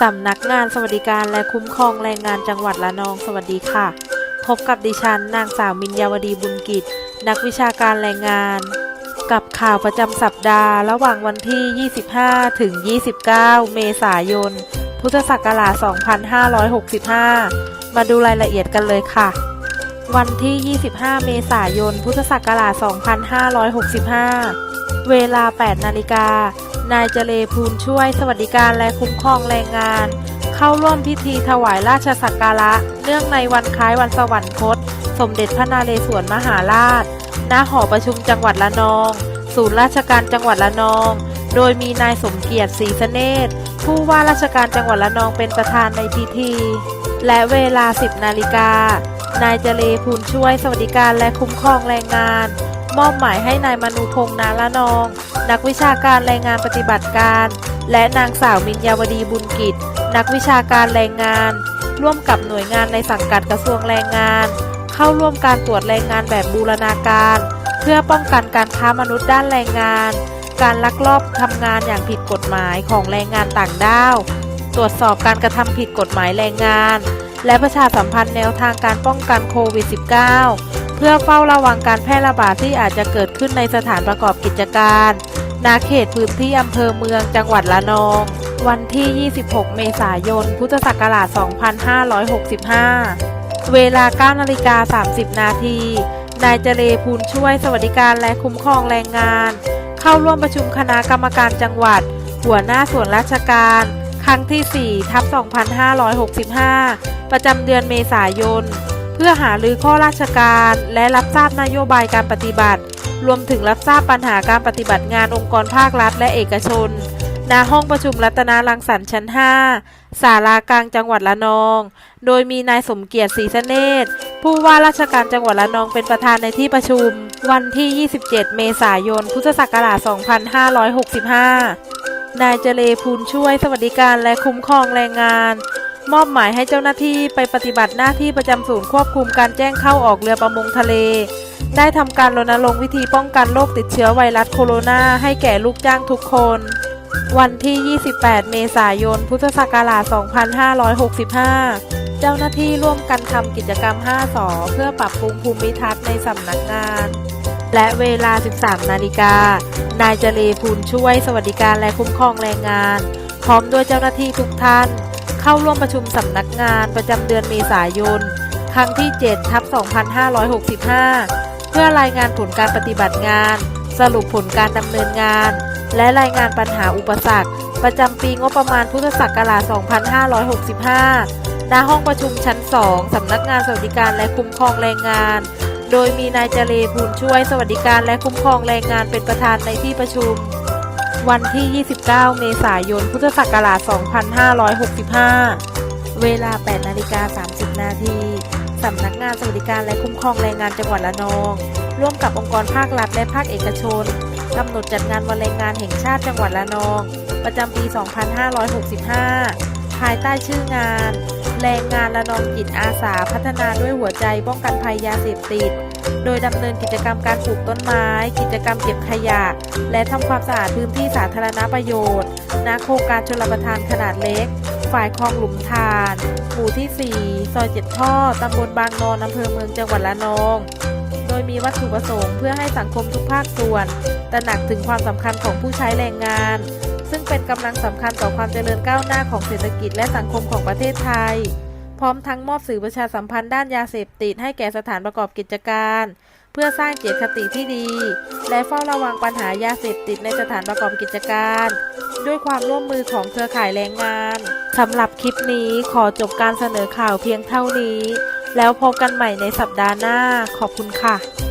สำนักงานสวัสดิการและคุ้มครองแรงงานจังหวัดระนองสวัสดีค่ะ พบกับดิฉัน นางสาวมินยาวดีบุญกิจ นักวิชาการแรงงาน กับข่าวประจำสัปดาห์ระหว่างวันที่ 25 ถึง 29 เมษายน พุทธศักราช 2565 มาดูรายละเอียดกันเลยค่ะ วันที่ 25 เมษายน พุทธศักราช 2565 เวลา 8 นาฬิกา นายเจเลพูนช่วยสวัสดิการและคุ้มครองแรงงาน เข้าร่วมพิธีถวายราชสักการะ เนื่องในวันคล้ายวันสวรรคต สมเด็จพระนเรศวรมหาราช ณ หอประชุมจังหวัดระนอง ศูนย์ราชการจังหวัดระนอง โดยมีนายสมเกียรติศรีสเนศผู้ว่าราชการจังหวัดระนองเป็นประธานในพิธี และเวลา 10 นาฬิกา นายเจเลพูนช่วยสวัสดิการและคุ้มครองแรงงาน มอบหมายให้นายมนูพงษ์นาละนอง นักวิชาการแรงงานปฏิบัติการ และนางสาวมินยาวดีบุญกิจ นักวิชาการแรงงาน ร่วมกับหน่วยงานในสังกัดกระทรวงแรงงาน เข้าร่วมการตรวจแรงงานแบบบูรณาการ เพื่อป้องกันการค้ามนุษย์ด้านแรงงาน การลักลอบทำงานอย่างผิดกฎหมายของแรงงานต่างด้าว ตรวจสอบการกระทำผิดกฎหมายแรงงาน และประชาสัมพันธ์แนวทางการป้องกันโควิด -19 เพื่อเฝ้าระวังการแพร่ระบาดที่อาจจะเกิดขึ้นในสถานประกอบกิจการณเขตพื้นที่อำเภอเมืองจังหวัดระนอง วันที่ 26 เมษายน พุทธศักราช 2565 เวลา 9 นาฬิกา 30 นาที นายเจเลพูนช่วยสวัสดิการและคุ้มครองแรงงาน เข้าร่วมประชุมคณะกรรมการจังหวัด หัวหน้าส่วนราชการ ครั้งที่4ทับ2565 ประจำเดือนเมษายน พื่อหารือข้อราชการและรับทราบนโยบายการปฏิบัติ รวมถึงรับทราบปัญหาการปฏิบัติงานองค์กรภาครัฐและเอกชน ณ ห้องประชุมรัตนารังสรรค์ชั้น 5 ศาลากลางจังหวัดระนอง โดยมีนายสมเกียรติศรีสเนศผู้ว่าราชการจังหวัดระนองเป็นประธานในที่ประชุม วันที่ 27 เมษายน พุทธศักราช 2565 นายเจเลพูนช่วยสวัสดิการและคุ้มครองแรงงาน มอบหมายให้เจ้าหน้าที่ไปปฏิบัติหน้าที่ประจำศูนย์ควบคุมการแจ้งเข้าออกเรือประมงทะเล ได้ทำการรณรงค์วิธีป้องกันโรคติดเชื้อไวรัสโคโรนาให้แก่ลูกจ้างทุกคน วันที่ 28 เมษายน พุทธศักราช 2565 เจ้าหน้าที่ร่วมกันทำกิจกรรม 5สอเพื่อปรับปรุงภูมิทัศน์ในสำนักงานและเวลา 13 นาฬิกา นายเจเลพูนช่วยสวัสดิการและคุ้มครองแรงงาน พร้อมด้วยเจ้าหน้าที่ทุกท่าน เข้าร่วมประชุมสำนักงานประจำเดือนเมษายน ครั้งที่ 7 ทับ 2565 เพื่อรายงานผลการปฏิบัติงาน สรุปผลการดำเนินงาน และรายงานปัญหาอุปสรรค ประจำปีงบประมาณพุทธศักราช 2565 ณ ห้องประชุมชั้น 2 สำนักงานสวัสดิการและคุ้มครองแรงงาน โดยมีนายเจเลพูนช่วยสวัสดิการและคุ้มครองแรงงานเป็นประธานในที่ประชุม วันที่ 29 เมษายน พุทธศักราช 2565 เวลา 8 นาฬิกา 30 นาทีสำนักงานสวัสดิการและคุ้มครองแรงงานจังหวัดระนอง ร่วมกับองค์กรภาครัฐและภาคเอกชนกำหนดจัดงานวันแรงงานแห่งชาติจังหวัดระนอง ประจำปี 2565 ภายใต้ชื่องาน แรงงานระนองจิตอาสาพัฒนาด้วยหัวใจป้องกันภัยยาเสพติด โดยดำเนินกิจกรรมการปลูกต้นไม้ กิจกรรมเก็บขยะ และทำความสะอาดพื้นที่สาธารณประโยชน์ณโครงการชลประทานขนาดเล็ก ฝ่ายคลองหลุมทานหมู่ที่ 4 ซอยเจ็ดท่อตำบลบางนอนอำเภอเมืองจังหวัดระนองโดยมีวัตถุประสงค์เพื่อให้สังคมทุกภาคส่วนตระหนักถึงความสำคัญของผู้ใช้แรงงาน ซึ่งเป็นกำลังสำคัญต่อความเจริญก้าวหน้าของเศรษฐกิจและสังคมของประเทศไทย พร้อมทั้งมอบสื่อประชาสัมพันธ์ด้านยาเสพติดให้แก่สถานประกอบกิจการ เพื่อสร้างเจตคติที่ดี และเฝ้าระวังปัญหายาเสพติดในสถานประกอบกิจการ ด้วยความร่วมมือของเครือข่ายแรงงานสำหรับคลิปนี้ขอจบการเสนอข่าวเพียงเท่านี้ แล้วพบกันใหม่ในสัปดาห์หน้าขอบคุณค่ะ